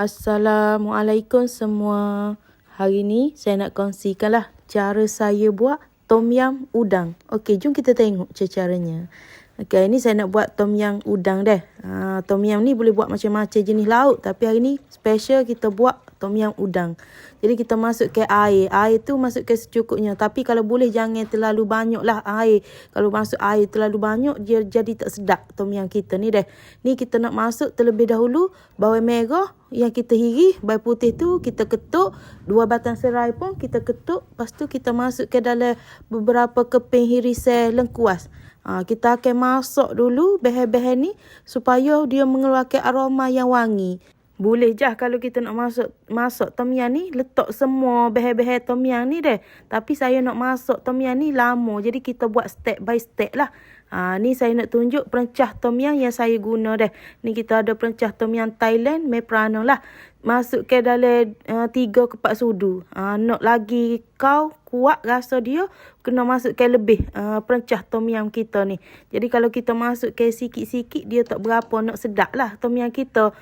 Assalamualaikum semua. Hari ni saya nak kongsikanlah cara saya buat tom yam udang. Okey, jom kita tengok caranya. Okey, ini saya nak buat tom yam udang deh. Ha, tom yam ni boleh buat macam-macam jenis lauk. Tapi hari ni special kita buat tom yam udang. Jadi kita masuk ke air. Air tu masuk ke secukupnya. Tapi kalau boleh jangan terlalu banyak lah air. Kalau masuk air terlalu banyak dia jadi tak sedap tom yam kita ni deh. Ni kita nak masuk terlebih dahulu bawang merah yang kita hiri. Bawang putih tu kita ketuk. Dua batang serai pun kita ketuk. Lepas tu kita masuk ke dalam beberapa keping hirisan lengkuas. Ha, kita akan masak dulu bahan-bahan ni supaya dia mengeluarkan aroma yang wangi. Boleh je kalau kita nak masuk masak tom yam ni letak semua bahan-bahan tom yam ni deh. Tapi saya nak masak tom yam ni lama. Jadi kita buat step by step lah. Ha, ni saya nak tunjuk perencah tom yam yang saya guna deh. Ni kita ada perencah tom yam Thailand, Meprano lah. Masuk ke dalam uh, tiga kepak sudu. Ha, nak lagi kau kuat rasa dia kena masuk ke lebih uh, perencah tom yam kita ni. Jadi kalau kita masuk ke sikit-sikit dia tak berapa nak sedap lah tom yam kita.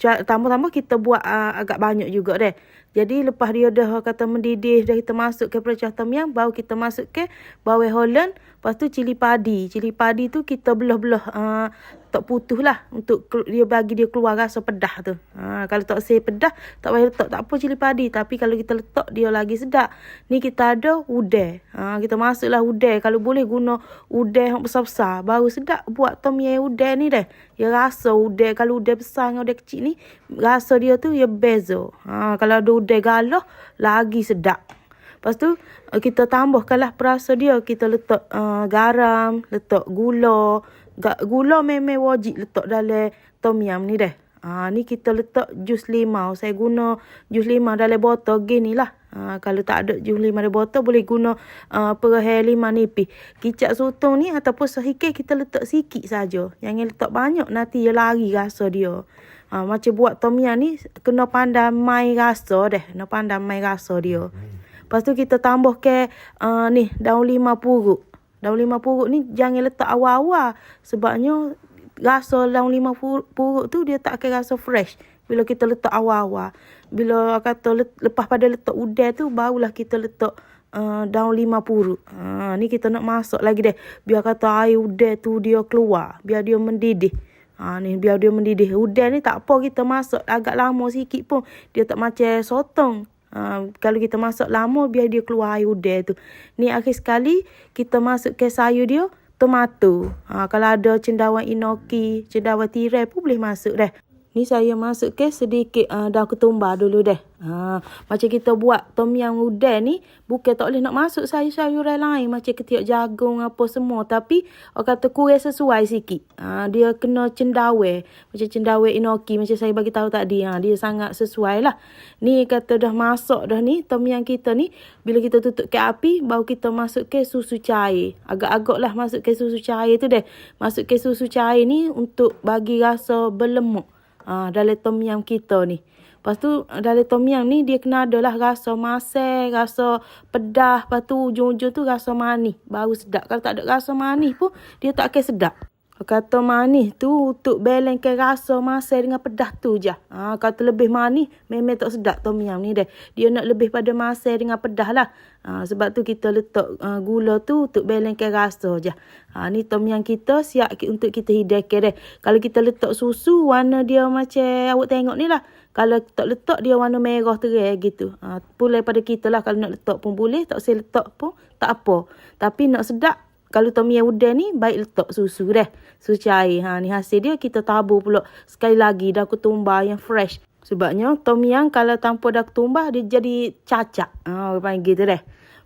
Tambah-tambah kita buat uh, agak banyak juga deh. Jadi lepas dia dah kata mendidih dah kita masuk ke perencah tom yam baru kita masuk ke bawang holland. Lepas tu cili padi. Cili padi tu kita belah-belah uh, tak putus lah untuk dia bagi dia keluar rasa pedah tu. Ha, kalau tak say pedah, tak payah letak tak apa cili padi. Tapi kalau kita letak dia lagi sedap. Ni kita ada udai. Ha, kita masuklah udai. Kalau boleh guna udai yang besar-besar. Baru sedap buat tom yam udai ni deh. Ya rasa udai. Kalau udai besar dengan udai kecil ni, rasa dia tu ya beza. Ha, kalau ada udai galah, lagi sedap. Lepas tu kita tambahkanlah perasa dia. Kita letak uh, garam, letak gula, gula memang wajib letak dalam tom yam ni dah. Ha, ni kita letak jus limau. Saya guna jus limau dalam botol gini lah. Ha, kalau tak ada jus limau dalam botol, boleh guna uh, perahel limau nipis. Kicap sotong ni ataupun sehikir kita letak sikit saja. Jangan letak banyak, nanti dia lari rasa dia. Ha, macam buat tom yam ni, kena pandai mai rasa dah. Kena pandai mai rasa dia. Lepas tu kita tambah ke uh, ni, daun lima puruk. Daun lima puruk ni jangan letak awal-awal. Sebabnya rasa daun lima puruk tu dia tak akan rasa fresh. Bila kita letak awal-awal. Bila kata lepas pada letak udai tu barulah kita letak uh, daun lima puruk. Uh, ni kita nak masak lagi deh. Biar kata air udai tu dia keluar. Biar dia mendidih. Ha, ni biar dia mendidih. Udai ni tak apa kita masak agak lama sikit pun. Dia tak macam sotong. Uh, kalau kita masak lama biar dia keluar air udai tu. Ni akhir sekali kita masuk ke sayur dia tomato. Uh, kalau ada cendawan inoki, cendawan tirai pun boleh masuk dah. Ni saya masuk ke sedikit uh, daun ketumbar dulu deh. Ha, macam kita buat tom yam udang ni, bukan tak boleh nak masuk sayur-sayuran lain macam ketiak jagung apa semua. Tapi orang kata kurang sesuai sikit. Ha, dia kena cendawe. Macam cendawe inoki macam saya bagi tahu tadi. Ha, dia sangat sesuai lah. Ni kata dah masak dah ni tom yam kita ni. Bila kita tutup ke api, baru kita masuk ke susu cair. Agak-agak lah masuk ke susu cair tu deh. Masuk ke susu cair ni untuk bagi rasa berlemuk. Ha, dalam tom yam kita ni. Lepas tu dalam tom yam ni dia kena ada lah rasa masak, rasa pedas. Lepas tu ujung-ujung tu rasa manis. Baru sedap. Kalau tak ada rasa manis pun dia tak akan sedap. Kata manis tu untuk balancekan rasa masak dengan pedas tu je. Ha, kata lebih manis memang tak sedap tom yam ni deh. Dia nak lebih pada masak dengan pedas lah. Ha, sebab tu kita letak uh, gula tu untuk balancekan rasa je. Ha, ni tom yam kita siap untuk kita hidangkan deh. Kalau kita letak susu warna dia macam awak tengok ni lah. Kalau tak letak dia warna merah terang gitu. Ha, boleh pada kita lah kalau nak letak pun boleh. Tak usah letak pun tak apa. Tapi nak sedap kalau tom yam udang ni baik letak susu dah. Susu cair. Ha ni hasil dia kita tabur pula sekali lagi dah ketumbar yang fresh. Sebabnya tom yam kalau tanpa dah ketumbar dia jadi cacat. Ha orang panggil tu dah.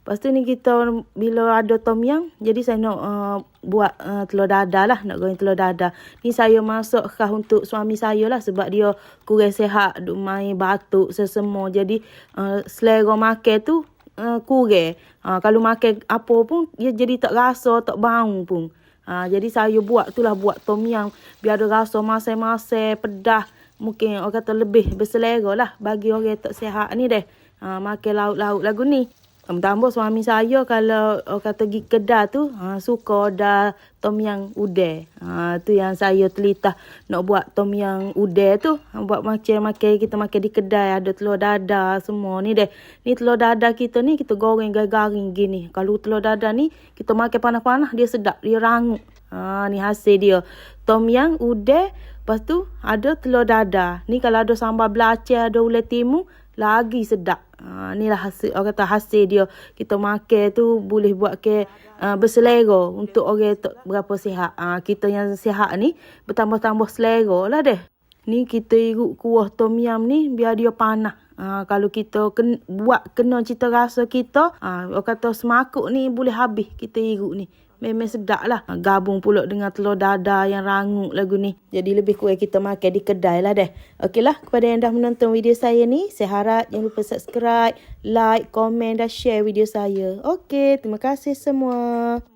Lepas tu ni kita bila ada tom yam, jadi saya nak uh, buat uh, telur dadah lah. Nak goreng telur dadah. Ni saya masuk khas untuk suami saya lah. Sebab dia kurang sehat. Duk main batuk sesemua. Jadi uh, selera makan tu uh, kurang. Uh, kalau makan apa pun, dia jadi tak rasa, tak bau pun. Uh, jadi saya buat tu lah, buat tom yam. Biar ada rasa masai-masai, pedas. Mungkin orang kata lebih berselera lah bagi orang yang tak sihat ni deh. Uh, makan lauk-lauk lagu ni. Tambah suami saya kalau orang kata pergi kedai tu ha, suka ada tom yang udeh. Ha, tu yang saya telitah nak buat tom yang udeh tu. Ha, buat makan-makan kita makan di kedai ada telur dadar semua ni deh. Ni telur dadar kita ni kita goreng garing gini. Kalau telur dadar ni kita makan panas-panas dia sedap, dia rangup. Ha, ni hasil dia. Tom yang udeh, lepas tu ada telur dadar. Ni kalau ada sambal belacan, ada ulat timu, lagi sedap. Ha, inilah hasil orang kata hasil dia kita makan tu boleh buat ke uh, berselera untuk orang tu berapa sihat. Ha, kita yang sihat ni bertambah-tambah selera lah deh. Ni kita iruk kuah tom yam ni biar dia panas. Ha, kalau kita ken, buat kena cita rasa kita, ha, orang kata semakuk ni boleh habis kita iruk ni. Memang sedap lah. Gabung pula dengan telur dadar yang rangup lagu ni. Jadi lebih kurang kita makan di kedai lah deh. Okeylah kepada yang dah menonton video saya ni. Saya harap jangan lupa subscribe, like, komen dan share video saya. Okey, terima kasih semua.